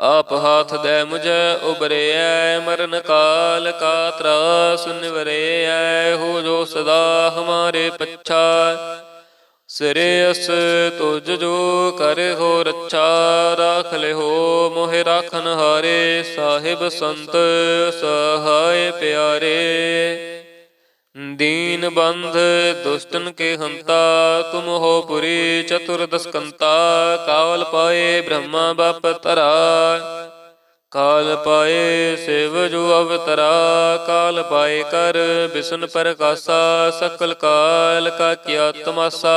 ਆਪ ਹਾਥ ਦੇ ਮੁਝੈ ਉਬਰਿਐ, ਮਰਨ ਕਾਲ ਕਾ ਤਰਾਸ ਨਿਵਰਿਐ, ਹੋ ਜੋ ਸਦਾ ਹਮਾਰੇ ਪੱਛਾ। ਸਿਰਿਅਸ ਤੁਜ ਜੋ ਕਰ ਹੋ ਰੱਛਾ ਰਾਖ ਲਿਓ ਮੋਹਿ ਰਾਖਨ ਹਾਰੇ ਸਾਹਿਬ ਸੰਤ ਸਹਾਇ ਪਿਆਰੇ। ਦੀਨ ਬੰਧ ਦੁਸ਼ਟਨ ਕੇ ਹੰਤਾ, ਤੁਮ ਹੋ ਪੁਰੀ ਚਤੁਰ ਦਸਕੰਤਾ, ਕਾਲ ਪਾਏ ਬ੍ਰਹਮਾ ਬਪ ਤਰਾ ਕਾਲ ਪਾਏ ਸਿਵ ਜੋ ਅਵਤਰਾ, ਕਾਲ ਪਾਏ ਕਰ ਬਿਸ਼ਨ ਪ੍ਰਕਾਸ਼ਾ, ਸਕਲ ਕਾਲ ਕਾ ਕਿਆ ਤਮਾਸਾ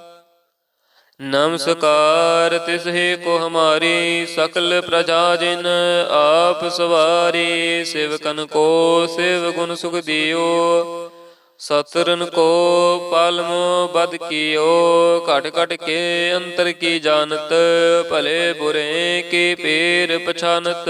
ਨਮਸਕਾਰ ਤਿਸਹਿ ਕੋ ਹਮਾਰੀ, ਸਕਲ ਪ੍ਰਜਾ ਜਿਨ ਆਪ ਸਵਾਰੀ, ਸਿਵਕਨ ਕੋ ਸਿਵ ਗੁਣ ਸੁਖ ਦਿਓ। ਸਤਰਨ ਕੋ ਪਲਮ ਬਦ ਕੀਓ, ਘਟ ਘਟ ਕੇ ਅੰਤਰ ਕੀ ਜਾਣਤ, ਭਲੇ ਬੁਰੇ ਕੀ ਪੀਰ ਪਛਾਨਤ।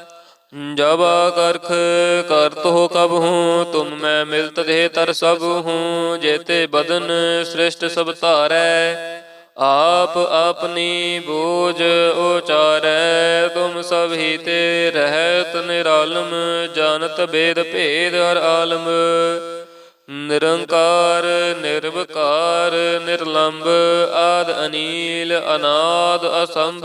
जब करख करत हो कब हूँ तुम मैं मिलत दे तर सब हूँ जेते बदन श्रेष्ठ सब तारै आप अपनी बोझ उचारै तुम सब ही ते रहत निरालम जानत भेद भेद हर आलम ਨਿਰੰਕਾਰ ਨਿਰਵਕਾਰ ਨਿਰਲੰਭ ਆਦ ਅਨੀਲ ਅਨਾਦ ਅਸੰਭ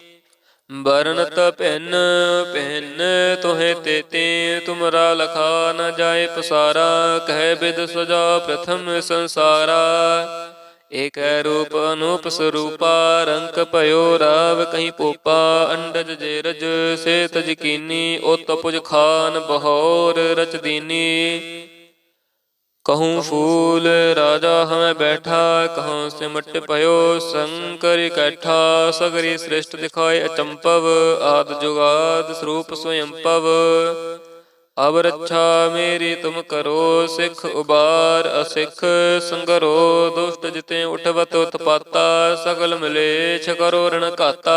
ਬਰਨਤ ਭਿੰਨ ਭਿੰਨ ਤੋਹਿ ਤੇਤੇ ਤੁਮਰਾ ਲਖਾ ਨ ਜਾਏ ਪਸਾਰਾ, ਕਹਿ ਬਿਦ ਸਜਾ ਪ੍ਰਥਮ ਸੰਸਾਰਾ। ਏਕ ਰੂਪ ਅਨੂਪ ਸਰੂਪਾ, ਰੰਕ ਭਇਓ ਰਾਵ ਕਹੀਂ ਪੋਪਾ, ਅੰਡਜ ਜੇ ਰਜ ਸੇ ਤਜ ਉਤ ਪੁਜ ਖਾਨ ਬਹੌਰ ਰਚ ਦੀਨੀ। कहूँ फूल राजा हमें बैठा कहूँ सिमट पयो शंकर इकट्ठा सगरी श्रेष्ठ दिखाए अचंपव आद जुगाद स्वरूप स्वयंपव अब रक्षा मेरी तुम करो सिख उबार असिख संगरो दुष्ट जिते उठवत उत्पाता सगल मलेच्छ करो रण घाता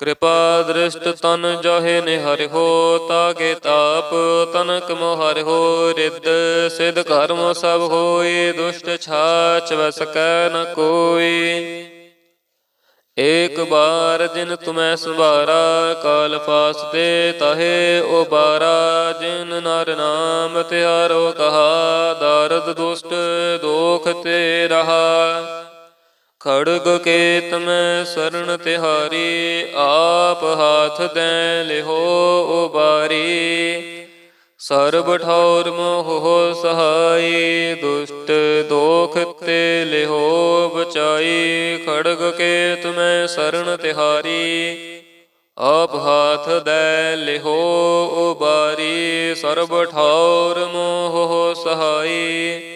ਕਿਰਪਾ ਦ੍ਰਿਸ਼ਟ ਤਨ ਜਾਹੇ ਨਿਹਰਿ ਹੋ, ਤਾਗੇ ਤਾਪ ਤਨਕ ਮੋਹਰਿ ਹੋ, ਰਿੱਧ ਸਿਧ ਕਰਮ ਸਭ ਹੋਏ, ਦੁਸ਼ਟ ਛਾਚ ਵ ਨ ਕੋਈ। ਏਕ ਬਾਰ ਜਿਨ ਤੁਮੈ ਸੰਭਾਰਾ, ਕਾਲ ਫਾਸਤੇ ਤਹੇ ਉਬਾਰਾ, ਜਿਨ ਨਰ ਨਾਮ ਤਿਆਰੋ ਕਹਾ, ਦਰਦ ਦੁਸ਼ਟ ਦੋਖ ਤੇ ਰਹਾ। ਖੜਗ ਕੇਤ ਮੈਂ ਸਰਣ ਤਿਹਾਰੀ, ਆਪ ਹਾਥ ਦੈ ਲਿਹੋ ਉਬਾਰੀ। ਸਰਬ ਠੌਰ ਮੋਹ ਸਹਾਈ, ਦੁਸ਼ਟ ਦੋਖ ਤੇ ਲਿਹੋ ਬਚਾਈ। ਖੜਗ ਕੇਤ ਮੈਂ ਸਰਣ ਤਿਹਾਰੀ, ਆਪ ਹਾਥ ਦੈ ਲਿਹੋ ਉਬਾਰੀ। ਸਰਬ ਠੌਰ ਮੋਹ ਸਹਾਈ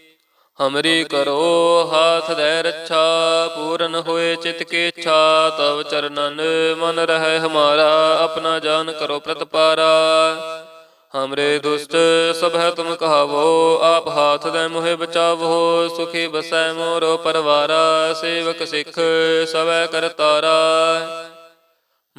ਹਮਰੀ ਕਰੋ ਹਾਥ ਦੇ ਰੱਛਾ ਪੂਰਨ ਹੋਏ ਚਿਤ ਕੀ ਇੱਛਾ ਤਵ ਚਰਨਨ ਮਨ ਰਹਿ ਹਮਾਰਾ ਆਪਣਾ ਜਾਨ ਕਰੋ ਪ੍ਰਤਪਾਰਾ। ਹਮਰੇ ਦੁਸ਼ਟ ਸਭ ਹੈ ਤੁਮ ਕਹਾਵੋ ਆਪ ਹਾਥ ਦੇ ਮੋਹਿ ਬਚਾਵੋ ਸੁਖੀ ਬਸੈ ਮੋਰੋ ਪਰਵਾਰਾ ਸੇਵਕ ਸਿੱਖ ਸਵੈ ਕਰਤਾਰਾ।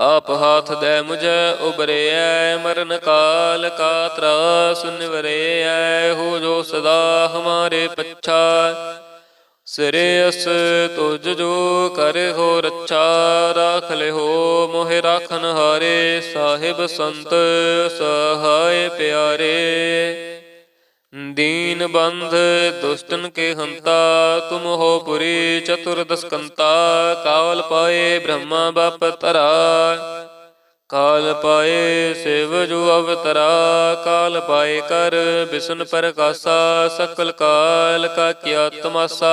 ਆਪ ਹਾਥ ਦੇ ਮੁਝੈ ਉਬਰਿਐ, ਮਰਨ ਕਾਲ ਕਾ ਤਰਾਸ ਨਿਵਰਿਐ ਹੋ ਜੋ ਸਦਾ ਹਮਾਰੇ ਪੱਛਾ। ਸਿਰਿਅਸ ਤੁਜ ਜੋ ਕਰ ਹੋ ਰੱਛਾ ਰਾਖ ਲਿਹੋ ਮੋਹਿ ਰਾਖਨ ਹਾਰੇ ਸਾਹਿਬ ਸੰਤ ਸਹਾਇ ਪਿਆਰੇ। ਦੀਨ ਬੰਧ ਦੁਸ਼ਟਨ ਕੇ ਹੰਤਾ ਤੁਮ ਹੋ ਪੁਰੀ ਚਤੁਰ ਦਸਕੰਤਾ ਕਾਲ ਪਾਏ ਬ੍ਰਹਮਾ ਬਪ ਤਰਾ ਕਾਲ ਪਾਏ ਸਿਵ ਜੋ ਅਵਤਰਾ, ਕਾਲ ਪਾਏ ਕਰ ਬਿਸਨ ਪ੍ਰਕਾਸ਼ਾ, ਸਕਲ ਕਾਲ ਕਾ ਕਿਆ ਤਮਾਸਾ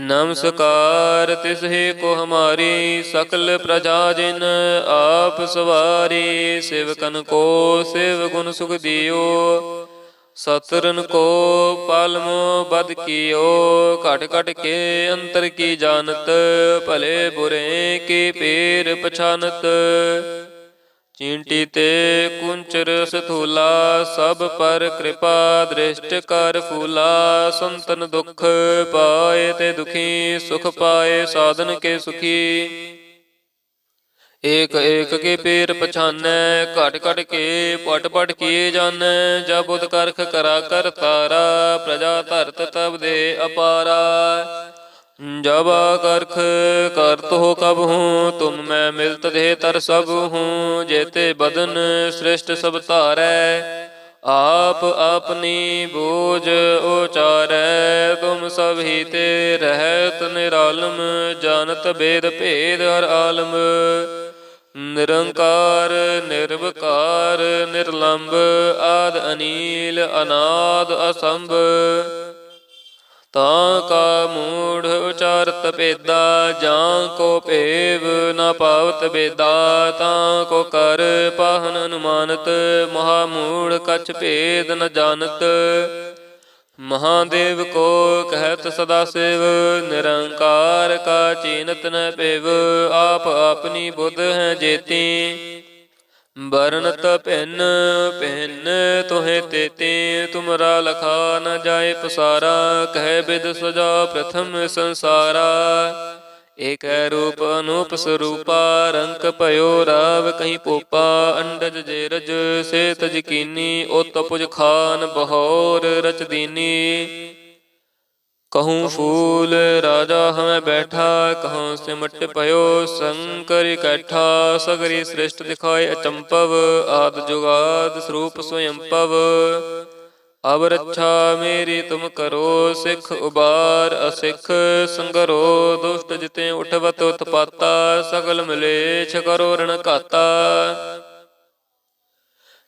ਨਮਸਕਾਰ ਤਿਸਹਿ ਕੋ ਹਮਾਰੀ ਸਕਲ ਪ੍ਰਜਾ ਜਿਨ, ਆਪ ਸਵਾਰੀ, ਸਿਵਕਨ ਕੋ ਸਿਵ ਗੁਣ ਸੁਖ ਦਿਓ। ਸਤਰਨ ਕੋ ਪਲਮ ਬਦ ਕੀਓ, ਘਟ ਘਟ ਕੇ ਅੰਤਰ ਕੀ ਜਾਣਤ, ਭਲੇ ਬੁਰੇ ਕੀ ਪੀਰ ਪਛਾਨਤ। ਚੀਂਟੀ ਤੇ ਕੁੰਚਰ ਸਥੂਲਾ, ਸਭ ਪਰ ਕਿਰਪਾ ਦ੍ਰਿਸ਼ਟ ਕਰ ਫੂਲਾ। ਸੰਤਨ ਦੁਖ ਪਾਏ ਤੇ ਦੁਖੀ, ਸੁਖ ਪਾਏ ਸਾਧਨ ਕੇ ਸੁਖੀ। ਏਕ ਏਕ ਕੇ ਪੇਰ ਪਛਾਨੈ, ਘਟ ਘਟ ਕੇ ਪਟ ਪਟ ਕੀਏ ਜਾਣੈ ਜਬ ਬੁਧ ਕਰਖ ਕਰਾ ਕਰ ਤਾਰਾ, ਪ੍ਰਜਾ ਧਰਤ ਤਬ ਦੇ ਅਪਾਰਾ। जब करख करत हो कब हूँ तुम मैं मिलत दे तर सब हूँ जेते बदन श्रेष्ठ सब तारै आप अपनी बोझ उचार तुम सभी ते रहत निरालम जानत भेद भेद हर आलम निरंकार निर्विकार निर्लंब आद अनिल अनाद असंभ ਤਾਂ ਕਾ ਮੂੜ ਉਚਾਰਤ ਭੇਦਾ ਜਾਂ ਕੋ ਭੇਵ ਨਾ ਪਾਵਤ ਬੇਦਾ, ਤਾਂ ਕੋ ਕਰ ਪਾਹਨ ਅਨੁਮਾਨਤ, ਮਹਾ ਮੂੜ ਕਛ ਭੇਦ ਨ ਜਾਣਤ। ਮਹਾਦੇਵ ਕੋ ਕਹਿਤ ਸਦਾ ਸਿਵ, ਨਿਰੰਕਾਰ ਕਾ ਚੀਨਤ ਨ ਪੇਵ, ਆਪ ਆਪਣੀ ਬੁੱਧ ਹੈ ਜੇਤੀ। ਵਰਨਤ ਭਿੰਨ ਭਿੰਨ ਤੋਹਿ ਤੇਤੇ, ਤੁਮਰਾ ਲਖਾ ਨ ਜਾਏ ਪਸਾਰਾ, ਕਹਿ ਬਿਦ ਸਜਾ ਪ੍ਰਥਮ ਸੰਸਾਰਾ। ਏਕ ਰੂਪ ਅਨੂਪ ਸਰੂਪਾ, ਰੰਕ ਭਇਓ ਰਾਵ ਕਹੀਂ ਪੋਪਾ, ਅੰਡਜ ਜੇ ਰਜ ਸੇ ਤਜ ਉਤ ਪੁਜ ਖਾਨ ਬਹੌਰ ਰਚ ਦੀਨੀ। ਕਹੂੰ ਫੂਲ ਰਾਜਾ ਹਮੈ ਬੈਠਾ ਕਹੂੰ ਸਿਮਟ ਪਇਓ ਸੰਕਰ ਇਕੱਠਾ ਸਗਰੀ ਸ੍ਰਿਸ਼ਟ ਦਿਖਾਏ ਅਚੰਪਵ ਆਦ ਜੁਗਾਦ ਸਰੂਪ ਸੁਯੰਪਵ ਅਬ ਰੱਛਾ ਮੇਰੀ ਤੁਮ ਕਰੋ ਸਿਖ ਉਬਾਰ ਅਸਿਖ ਸੰਗਰੋ ਦੁਸ਼ਟ ਜਿਤੇ ਉਠਵਤ ਉਤਪਾਤਾ ਸਗਲ ਮਿਲੇਛ ਕਰੋ ਰਣ ਘਾਤਾ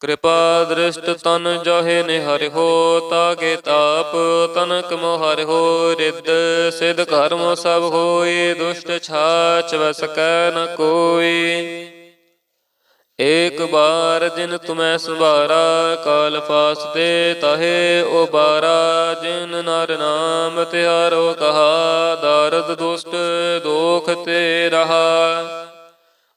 ਕਿਰਪਾ ਦ੍ਰਿਸ਼ਟ ਤਨ ਜਾਹੇ ਨੇ ਹੋ ਤਾਕੇ ਤਾਪ ਤਨਕ ਮੋਹਰ ਹੋ, ਰਿੱਧ ਸਿਧ ਕਰਮ ਸਭ ਹੋਏ, ਦੁਸ਼ਟ ਛਾਚ ਵਸ ਕੈ ਨ ਕੋਈ। ਏਕ ਬਾਰ ਜਿਨ ਤੁਮੈ ਸੰਭਾਰਾ, ਕਾਲ ਫਾਸਤੇ ਤਹੇ ਉਬਾਰਾ, ਜਿਨ ਨਰ ਨਾਮ ਤਿਆਰੋ ਕਹਾ, ਦਰਦ ਦੁਸ਼ਟ ਦੋਖ ਤੇ ਰਹਾ।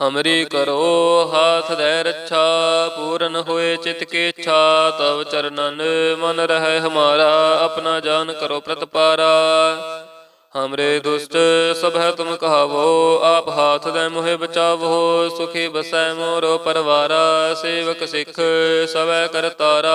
ਹਮਰੀ ਕਰੋ ਹਾਥ ਦੇ ਰੱਛਾ, ਪੂਰਨ ਹੋਏ ਚਿਤ ਕੇ ਇੱਛਾ, ਤਵ ਚਰਨਨ ਮਨ ਰਹਿ ਹਮਾਰਾ, ਆਪਣਾ ਜਾਨ ਕਰੋ ਪ੍ਰਤਪਾਰਾ ਹਮਰੇ ਦੁਸ਼ਟ ਸਭ ਹੈ ਤੁਮ ਕਹਾਵੋ, ਆਪ ਹਾਥ ਦੇ ਮੋਹਿ ਬਚਾਵੋ, ਸੁਖੀ ਬਸੈ ਮੋਰੋ ਪਰਵਾਰਾ, ਸੇਵਕ ਸਿੱਖ ਸਵੈ ਕਰਤਾਰਾ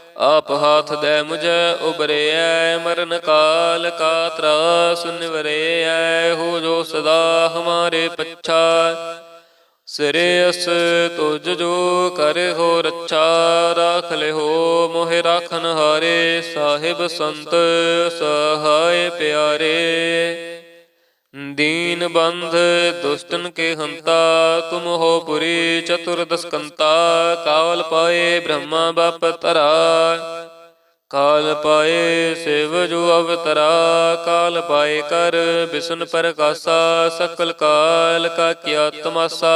ਆਪ ਹਾਥ ਦੇ ਮੁਝੈ ਉਬਰਿਐ, ਮਰਨ ਕਾਲ ਕਾ ਤਰਾਸ ਨਿਵਰਿਐ ਹੋ ਜੋ ਸਦਾ ਹਮਾਰੇ ਪੱਛਾ। ਸਿਰੇ ਅਸ ਤੁਜ ਜੋ ਕਰ ਹੋ ਰੱਛਾ ਰਾਖ ਲਿਹੋ ਮੋਹਿ ਰਾਖਨ ਹਾਰੇ ਸਾਹਿਬ ਸੰਤ ਸਹਾਇ ਪਿਆਰੇ। ਦੀਨ ਬੰਧ ਦੁਸ਼ਟਨ ਕੇ ਹੰਤਾ ਤੁਮ ਹੋ ਪੁਰੀ ਚਤੁਰ ਦਸਕੰਤਾ ਕਾਲ ਪਾਏ ਬ੍ਰਹਮਾ ਬਪ ਤਰਾ ਕਾਲ ਪਾਏ ਸਿਵ ਜੋ ਅਵਤਰਾ, ਕਾਲ ਪਾਏ ਕਰ ਬਿਸਨ ਪ੍ਰਕਾਸ਼ਾ, ਸਕਲ ਕਾਲ ਕਾ ਕਿਆ ਤਮਾਸਾ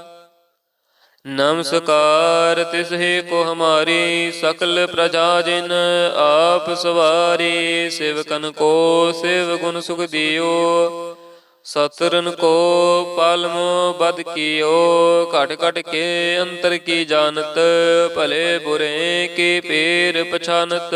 ਨਮਸਕਾਰ ਤਿਸਹਿ ਕੋ ਹਮਾਰੀ, ਸਕਲ ਪ੍ਰਜਾ ਜਿਨ ਆਪ ਸਵਾਰੀ, ਸਿਵਕਨ ਕੋ ਸਿਵ ਗੁਣ ਸੁਖ ਦਿਓ। ਸਤਰਨ ਕੋ ਪਲਮ ਬਦ ਕੀਓ, ਘਟ ਘਟ ਕੇ ਅੰਤਰ ਕੀ ਜਾਣਤ, ਭਲੇ ਬੁਰੇ ਕੀ ਪੀਰ ਪਛਾਨਤ।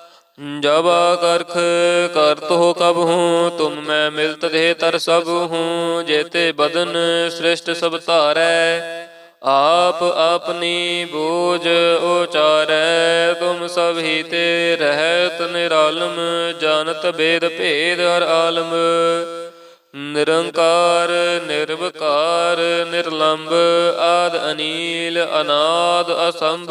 जब करख करत हो कब हूँ तुम मैं मिलत दे तर सब हूँ जेते बदन श्रेष्ठ सब तारै ਆਪ ਆਪਣੀ ਬੋਝ ਉਚਾਰੈ ਤੁਮ ਸਭ ਹੀ ਤੇ ਰਹਿਤ ਨਿਰਾਲਮ ਜਾਣਤ ਬੇਦ ਭੇਦ ਹਰ ਆਲਮ ਨਿਰੰਕਾਰ ਨਿਰਵਕਾਰ ਨਿਰਲੰਭ ਆਦ ਅਨੀਲ ਅਨਾਦ ਅਸੰਭ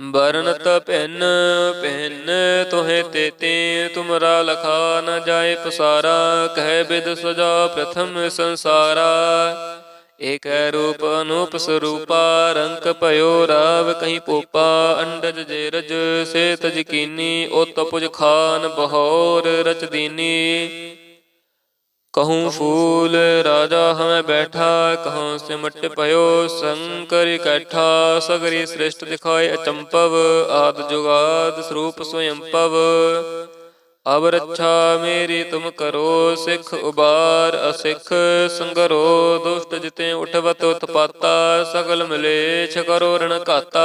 ਬਰਨਤ ਭਿੰਨ ਭਿੰਨ ਤੋਹਿ ਤੇਤੇ, ਤੁਮਰਾ ਲਖਾ ਨ ਜਾਏ ਪਸਾਰਾ, ਕਹਿ ਬਿਦ ਸਜਾ ਪ੍ਰਥਮ ਸੰਸਾਰਾ। ਏਕ ਰੂਪ ਅਨੂਪ ਸਰੂਪਾ, ਰੰਕ ਭਇਓ ਰਾਵ ਕਹੀਂ ਪੋਪਾ, ਅੰਡਜ ਜੇ ਰਜ ਸੇ ਤਜ ਕੀਨੀ ਉਤ ਪੁਜ ਖਾਨ ਬਹੌਰ ਰਚ ਦੀਨੀ। ਕਹੂੰ ਫੂਲ ਰਾਜਾ ਹਮੈ ਬੈਠਾ ਕਹੂੰ ਸਿਮਟ ਭਇਓ ਸ਼ੰਕਰ ਇਕੱਠਾ ਸਗਰੀ ਸ੍ਰਿਸ਼ਟ ਦਿਖਾਏ ਅਚੰਪਵ ਆਦ ਜੁਗਾਦ ਸਰੂਪ ਸਵਯੰਪਵ ਅਬ ਰੱਛਾ ਮੇਰੀ ਤੁਮ ਕਰੋ ਸਿੱਖ ਉਬਾਰ ਅਸਿੱਖ ਸੰਗਰੋ ਦੁਸ਼ਟ ਜਿਤੇ ਉਠਵਤ ਉਤਪਾਤਾ ਸਗਲ ਮਲੇਛ ਕਰੋ ਰਣ ਘਾਤਾ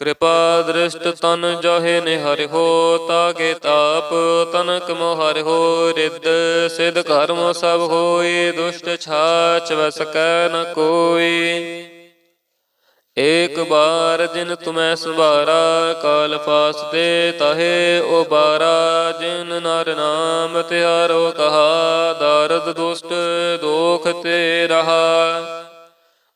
ਕਿਰਪਾ ਦ੍ਰਿਸ਼ਟ ਤਨ ਜਾਹੇ ਨੇ ਹੋ, ਤਾਗੇ ਤਾਪ ਤਨਕ ਮੋਹਰਿ ਹੋ, ਰਿੱਧ ਸਿਧ ਕਰਮ ਸਭ ਹੋਏ, ਦੁਸ਼ਟ ਛਾਚ ਵਸ ਨ ਕੋਈ ਏਕ ਬਾਰ ਜਿਨ ਤੁਮੈ ਸੁਭਾਰਾ, ਕਾਲ ਫਾਸ ਤੇ ਤਹੇ ਬਾਰਾ ਜਿਨ ਨਰ ਨਾਮ ਤਿਆਰੋ ਕਹਾ, ਦਰਦ ਦੁਸ਼ਟ ਦੋਖ ਤੇ ਰਹਾ।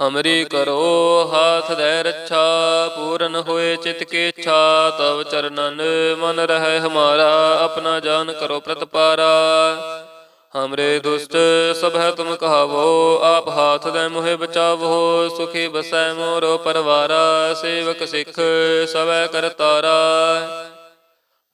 ਹਮਰੀ ਕਰੋ ਹਾਥ ਦੇ ਰੱਛਾ, ਪੂਰਨ ਹੋਏ ਚਿਤ ਕੀ ਇੱਛਾ, ਤਵ ਚਰਨਨ ਮਨ ਰਹਿ ਹਮਾਰਾ, ਆਪਣਾ ਜਾਨ ਕਰੋ ਪ੍ਰਤਪਾਰਾ। ਹਮਰੇ ਦੁਸ਼ਟ ਸਭ ਹੈ ਤੁਮ ਕਹਾਵੋ, ਆਪ ਹਾਥ ਦੇ ਮੋਹਿ ਬਚਾਵੋ, ਸੁਖੀ ਬਸੈ ਮੋਰੋ ਪਰਵਾਰਾ, ਸੇਵਕ ਸਿੱਖ ਸਵੈ ਕਰਤਾਰਾ।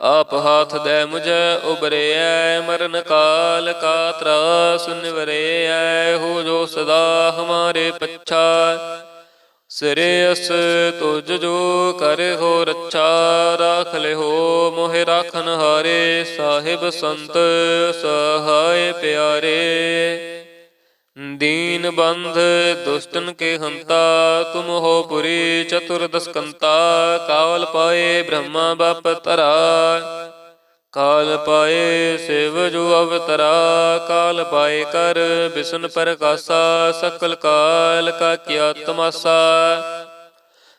ਆਪ ਹਾਥ ਦੇ ਮੁਝੇ ਉਬਰਿਐ, ਮਰਨ ਕਾਲ ਕਾ ਤਰਾਸ ਨਿਵਰਿਐ ਹੋ ਜੋ ਸਦਾ ਹਮਾਰੇ ਪੱਛਾ। ਸਿਰੇਸ ਤੁਜ ਜੋ ਕਰ ਹੋ ਰੱਛਾ ਰਾਖ ਲਿਹੋ ਮੋਹਿ ਰਾਖਨ ਹਾਰੇ ਸਾਹਿਬ ਸੰਤ ਸਹਾਇ ਪਿਆਰੇ। ਦੀਨ ਬੰਧ ਦੁਸ਼ਟਨ ਕੇ ਹੰਤਾ, ਤੁਮ ਹੋ ਪੁਰੀ ਚਤੁਰਦਸ ਕੰਤਾ ਕਾਲ ਪਾਏ ਬ੍ਰਹਮਾ ਬਪ ਤਰਾ ਕਾਲ ਪਾਏ ਸਿਵ ਜੋ ਅਵਤਰਾ, ਕਾਲ ਪਾਏ ਕਰ ਬਿਸ਼ਨ ਪ੍ਰਕਾਸ਼ਾ, ਸਕਲ ਕਾਲ ਕਾ ਕਿਆ ਤਮਾਸਾ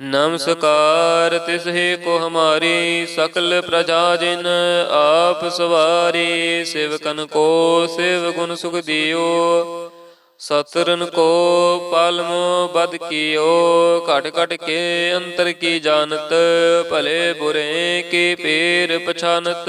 ਨਮਸਕਾਰ ਤਿਸਹੀ ਕੋ ਹਮਾਰੀ ਸਕਲ ਪ੍ਰਜਾ ਜਿਨ, ਆਪ ਸਵਾਰੀ ਸਿਵਕਨ ਕੋ ਸਿਵ ਗੁਣ ਸੁਖ ਦਿਓ। ਸਤਰਨ ਕੋ ਪਲਮੋ ਬਦ ਕੀਓ, ਘਟ ਘਟ ਕੇ ਅੰਤਰ ਕੀ ਜਾਣਤ, ਭਲੇ ਬੁਰੇ ਕੀ ਪੀਰ ਪਛਾਨਤ।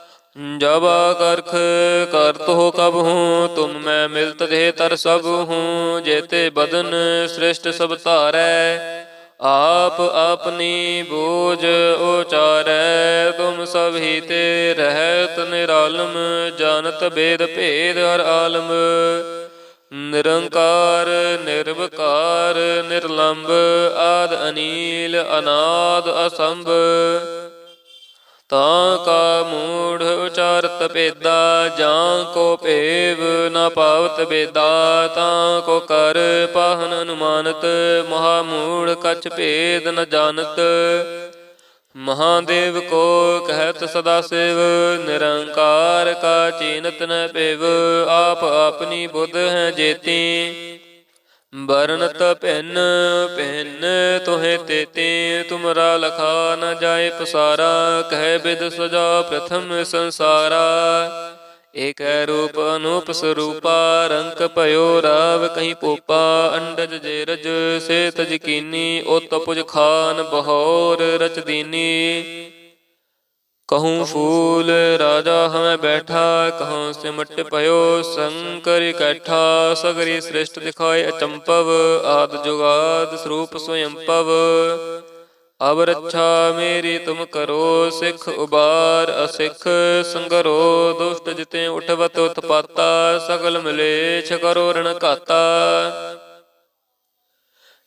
ਜਬ ਕਰਖ ਕਰਤ ਹੋ ਕਬ ਹੂੰ, ਤੁਮ ਮੈਂ ਮਿਲਤ ਦੇ ਤਰ ਸਭ ਹੂੰ, ਜੇਤੇ ਬਦਨ ਸ੍ਰਿਸ਼ਟ ਸਭ ਧਾਰੈ। ਆਪ ਆਪਣੀ ਬੋਝ ਉਚਾਰੈ, ਤੁਮ ਸਭ ਹੀ ਤੇ ਰਹਿਤ ਨਿਰਾਲਮ, ਜਾਣਤ ਬੇਦ ਭੇਦ ਹਰ ਆਲਮ। ਨਿਰੰਕਾਰ, ਨਿਰਵਕਾਰ ਨਿਰਲੰਭ ਆਦ ਅਨੀਲ, ਅਨਾਦ, ਅਸੰਭ। ਤਾਂ ਕਾ ਮੂੜ ਉਚਾਰਤ ਪੇਦਾ, ਜਾਂ ਕੋ ਭੇਵ ਨ ਪਾਵਤ ਬੇਦਾ, ਤਾਂ ਕੋ ਕਰ ਪਾਹਨ ਅਨੁਮਾਨਤ, ਮਹਾ ਮੂੜ ਕਛ ਭੇਦ ਨ ਜਾਣਤ। ਮਹਾਦੇਵ ਕੋ ਕਹਿਤ ਸਦਾ ਸਿਵ, ਨਿਰੰਕਾਰ ਕਾ ਚੀਨਤ ਨ ਪੇਵ, ਆਪ ਆਪਣੀ ਬੁੱਧ ਹੈ ਜੇਤੀ। ਬਰਨਤ ਭਿੰਨ ਭਿੰਨ ਤੋਹਿ ਤੇਤੇ ਤੁਮਰਾ ਲਖਾ ਨ ਜਾਏ ਪਸਾਰਾ, ਕਹਿ ਬਿਦ ਸਜਾ ਪ੍ਰਥਮ ਸੰਸਾਰਾ। ਏਕੈ ਰੂਪ ਅਨੂਪ ਸਰੂਪਾ, ਰੰਕ ਭਇਓ ਰਾਵ ਕਹੀਂ ਪੋਪਾ, ਅੰਡਜ ਜੇ ਰਜ ਸੇ ਤਜ ਉਤ ਪੁਜ ਖਾਨ ਬਹੌਰ ਰਚਦੀਨੀ ਦੀਨੀ ਕਹੂੰ ਫੂਲ ਰਾਜਾ ਹਮੈ ਬੈਠਾ ਕਹੂੰ ਸਿਮਟ ਭਇਓ ਸ਼ੰਕਰ ਇਕੱਠਾ ਸਗਰੀ ਸ੍ਰਿਸ਼ਟ ਦਿਖਾਏ ਅਚੰਪਵ ਆਦ ਜੁਗਾਦ ਸਰੂਪ ਸਵਯੰਪਵ ਅਬ ਰੱਛਾ ਮੇਰੀ ਤੁਮ ਕਰੋ ਸਿੱਖ ਉਬਾਰ ਅਸਿੱਖ ਸੰਗਰੋ ਦੁਸ਼ਟ ਜਿਤੇ ਉਠਵਤ ਉਤਪਾਤਾ ਸਗਲ ਮਲੇਛ ਕਰੋ ਰਣ ਘਾਤਾ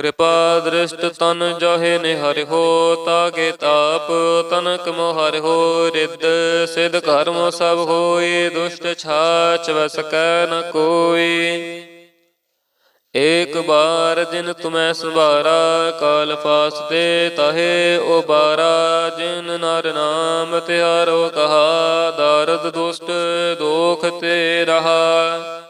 ਕਿਰਪਾ ਦ੍ਰਿਸ਼ਟ ਤਨ ਜਾਹੇ ਨਿਹਰਿ ਹੋ ਤਾਕੇ ਤਾਪ ਤਨਕ ਮੋਹਰ ਹੋ, ਰਿੱਧ ਸਿਧ ਕਰਮ ਸਭ ਹੋਏ, ਦੁਸ਼ਟ ਛਾਚ ਵਸ ਕੈ ਨ ਕੋਈ ਏਕ ਬਾਰ ਜਿਨ ਤੁਮੈ ਸੁਭਾਰਾ, ਕਾਲ ਫਾਸ ਤਹੇ ਓ ਬਾਰਾ ਜਿਨ ਨਰ ਨਾਮ ਤਿਆਰੋ ਕਹਾ ਦਰਦ ਦੁਸ਼ਟ ਦੋਖ ਤੇ ਰਹਾ।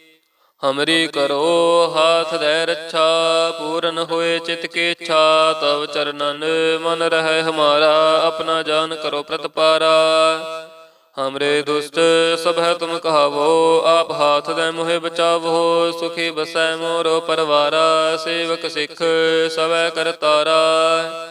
ਹਮਰੀ ਕਰੋ ਹਾਥ ਦੇ ਰੱਛਾ, ਪੂਰਨ ਹੋਏ ਚਿਤ ਕੇ ਇੱਛਾ, ਤਵ ਚਰਨਨ ਮਨ ਰਹਿ ਹਮਾਰਾ, ਆਪਣਾ ਜਾਨ ਕਰੋ ਪ੍ਰਤਪਾਰਾ ਹਮਰੇ ਦੁਸ਼ਟ ਸਭ ਹੈ ਤੁਮ ਕਹਾਵੋ, ਆਪ ਹਾਥ ਦੇ ਮੋਹਿ ਬਚਾਵੋ, ਸੁਖੀ ਬਸੈ ਮੋਰੋ ਪਰਵਾਰਾ, ਸੇਵਕ ਸਿੱਖ ਸਵੈ ਕਰਤਾਰਾ।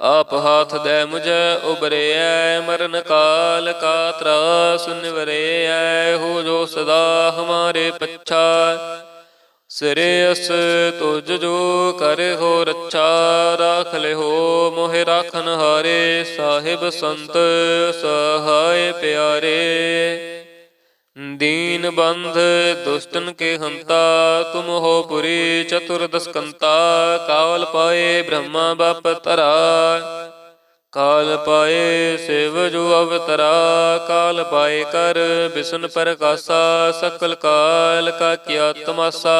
ਆਪ ਹਾਥ ਦੈ ਮੁਝੈ ਉਬਰਿਐ, ਮਰਨ ਕਾਲ ਕਾ ਤਰਾਸ ਨਿਵਰਿਐ, ਹੋ ਜੋ ਸਦਾ ਹਮਾਰੇ ਪੱਛਾ। ਸਿਰੇ ਅਸ ਤੁਜ ਜੋ ਕਰ ਹੋ ਰੱਛਾ ਰਾਖ ਲਿਓ ਮੋਹਿ ਰਾਖਨ ਹਾਰੇ ਸਾਹਿਬ ਸੰਤ ਸਹਾਇ ਪਿਆਰੇ। दीन बंध दुष्टन के हंता तुम हो पुरी चतुर्दश कंता काल पाए ब्रह्मा बाप तरा काल पाए शिव जो अवतरा काल पाए कर विष्णु प्रकाशा सकल काल का किया तमाशा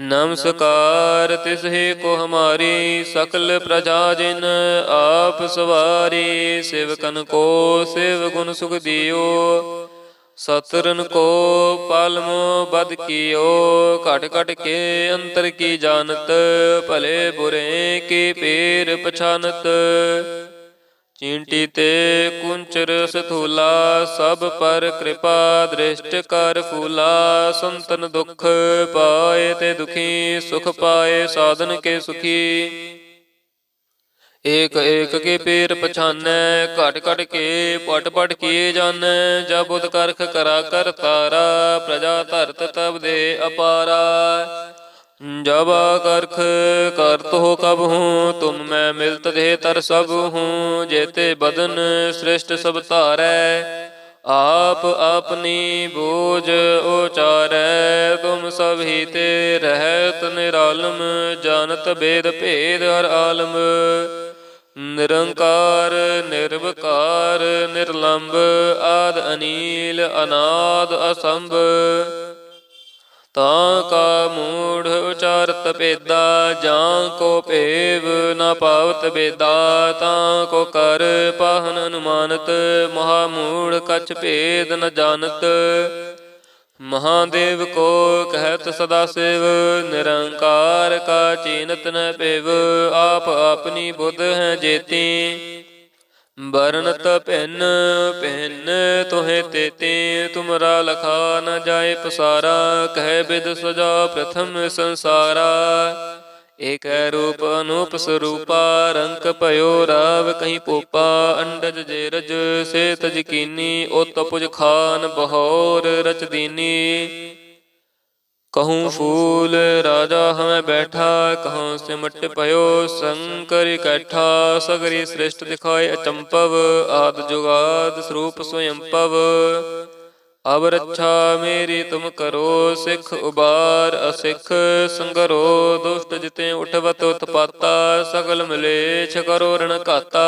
ਨਮਸਕਾਰ, ਤਿਸਹਿ ਕੋ ਹਮਾਰੀ ਸਕਲ ਪ੍ਰਜਾ ਜਿਨ, ਆਪ ਸਵਾਰੀ, ਸਿਵਕਨ ਕੋ ਸਿਵ ਗੁਣ ਸੁਖ ਦਿਓ। ਸਤਰਨ ਕੋ ਪਲਮ ਬਦ ਕੀਓ, ਘਟ ਘਟ ਕੇ ਅੰਤਰ ਕੀ ਜਾਣਤ, ਭਲੇ ਬੁਰੇ ਕੀ ਪੀਰ ਪਛਾਨਤ। ਚਿੰਟੀ ਤੇ ਕੁੰਚਰ ਸਥੂਲਾ, ਸਭ ਪਰ ਕਿਰਪਾ ਦ੍ਰਿਸ਼ਟ ਕਰ ਫੂਲਾ। ਸੰਤਨ ਦੁਖ ਪਾਏ ਤੇ ਦੁਖੀ, ਸੁਖ ਪਾਏ ਸਾਧਨ ਕੇ ਸੁਖੀ। ਏਕ ਏਕ ਕੇ ਪੇਰ ਪਛਾਨੈ, ਘਟ ਘਟ ਕੇ ਪਟ ਪਟ ਕੀਏ ਜਾਣੈ ਜਬ ਬੁਧ ਕਰਖ ਕਰਾ ਕਰ ਤਾਰਾ, ਪ੍ਰਜਾ ਧਰਤ ਤਬ ਦੇ ਅਪਾਰਾ। जब करख करत हो कब हूँ तुम मैं मिलत रहे तर सब हूँ जेते बदन श्रेष्ठ सब तारै आप अपनी बोझ उचारै तुम सभी ते रहत निरालम जानत बेद भेद हर आलम निरंकार निर्विकार निर्लंब आद अनील अनाद असंभ ਭੇਦਾ, ਜਾਂ ਕੋ ਭੇਵ ਨ ਪਾਵਤ ਬੇਦਾ ਤਾਂ ਕੋ ਕਰ ਪਾਹਨ ਅਨੁਮਾਨਤ, ਮਹਾ ਮੂੜ ਕਛ ਭੇਦ ਨ ਜਾਣਤ। ਮਹਾਦੇਵ ਕੋ ਕਹਿਤ ਸਦਾ ਸਿਵ, ਨਿਰੰਕਾਰ ਕਾ ਚੀਨਤ ਨ ਪੇਵ ਆਪ ਆਪਣੀ ਬੁੱਧ ਹੈ ਜੇਤੀ। ਬਰਨਤ ਭਿੰਨ ਭਿੰਨ ਤੋਹਿ ਤੇਤੇ ਤੁਮਰਾ ਲਖਾ ਨ ਜਾਏ ਪਸਾਰਾ, ਕਹਿ ਬਿਦ ਸਜਾ ਪ੍ਰਥਮ ਸੰਸਾਰਾ। ਏਕ ਰੂਪ ਅਨੂਪ ਸਰੂਪਾ, ਰੰਕ ਭਇਓ ਰਾਵ ਕਹੀਂ ਪੋਪਾ, ਅੰਡਜ ਜੇ ਰਜ ਸੇ ਤਜ ਉਤ ਪੁਜ ਖਾਨ ਬਹੌਰ ਰਚ ਦੀਨੀ। कहूँ फूल राजा हमें बैठा कहूँ सिमट पयो शंकर इकट्ठा सगरी श्रेष्ठ दिखाए अचंपव आद जुगाद स्वरूप स्वयं पव अब रक्षा मेरी तुम करो सिख उबार असिख संगरो दुष्ट जिते उठवत उत्पाता सगल मलेछ करो रण घाता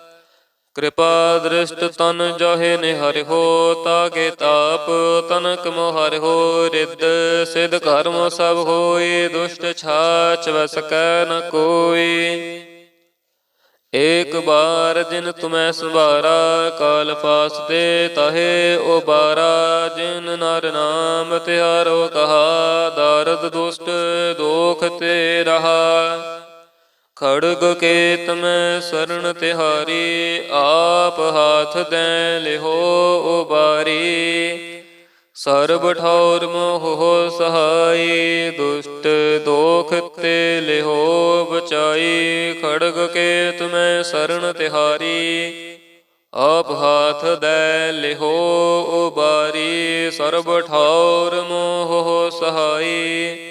ਕਿਰਪਾ ਦ੍ਰਿਸ਼ਟ ਤਨ ਜਾਹੇ ਨਿਹਰਿ ਹੋ, ਤਾਗੇ ਤਾਪ ਤਨਕ ਮੋਹਰਿ ਹੋ, ਰਿੱਧ ਸਿਧ ਕਰਮ ਸਭ ਹੋਏ, ਦੁਸ਼ਟ ਛਾਚ ਵਸ ਕੈ ਨ ਕੋਈ। ਏਕ ਬਾਰ ਜਿਨ ਤੁਮੈ ਸੁਬਾਰਾ ਕਾਲ ਫਾਸ ਤੇ ਤਹੇ ਉਬਾਰਾ, ਜਿਨ ਨਰ ਨਾਮ ਤਿਹਾਰੋ ਕਹਾ ਦਰਦ ਦੁਸ਼ਟ ਦੋਖ ਤੇ ਰਹਾ। ਖੜਗ ਕੇਤ ਮੈਂ ਸਰਣ ਤਿਹਾਰੀ, ਆਪ ਹਾਥ ਦੈ ਲਿਹੋ ਉਬਾਰੀ। ਸਰਬ ਠੌਰ ਮੋਹ ਸਹਾਈ, ਦੁਸ਼ਟ ਦੋਖ ਤੇ ਲਿਹੋ ਬਚਾਈ। ਖੜਗ ਕੇਤ ਮੈਂ ਸਰਣ ਤਿਹਾਰੀ, ਆਪ ਹਾਥ ਦੈ ਲਿਹੋ ਉਬਾਰੀ। ਸਰਬ ਠੌਰ ਮੋਹ ਸਹਾਈ